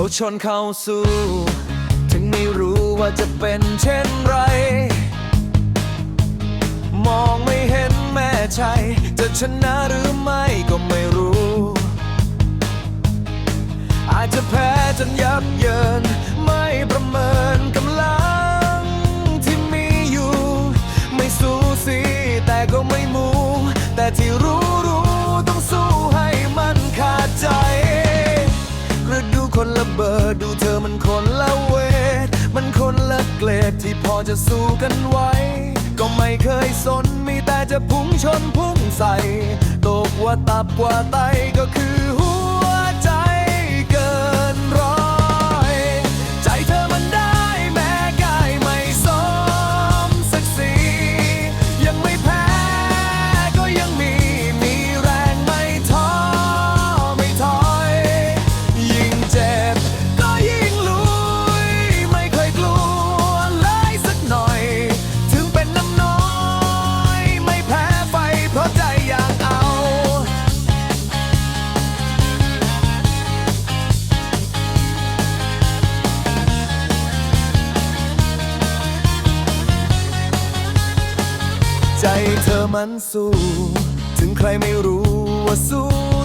ขาชนเข้าสู้ ถึงไม่รู้ว่าจะเป็นเช่นไร มองไม่เห็นแม่ชัยจะชนะหรือไม่ก็ไม่รู้ อาจจะแพ้จนยับเยิน ไม่ประเมินกำลังที่มีอยู่ ไม่สูสีแต่ก็ไม่มูแต่ที่รู้ คนละเบอร์ดูเธอมันคนละเวท มันคนละเกรดที่พอจะสู้กันไว้ ก็ไม่เคยสนมีแต่จะพุ่งชนพุ่งใส่ตกว่าตับกว่าไต เธอมันสู้ ถึงใครไม่รู้ว่าสู้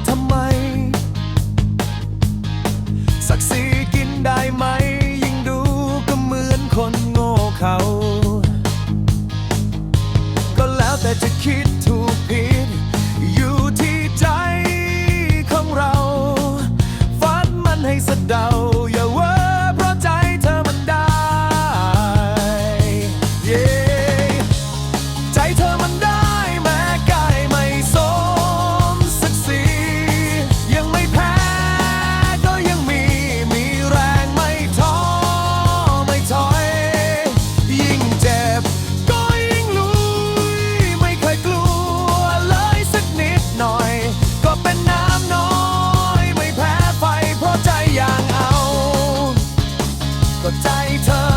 在疼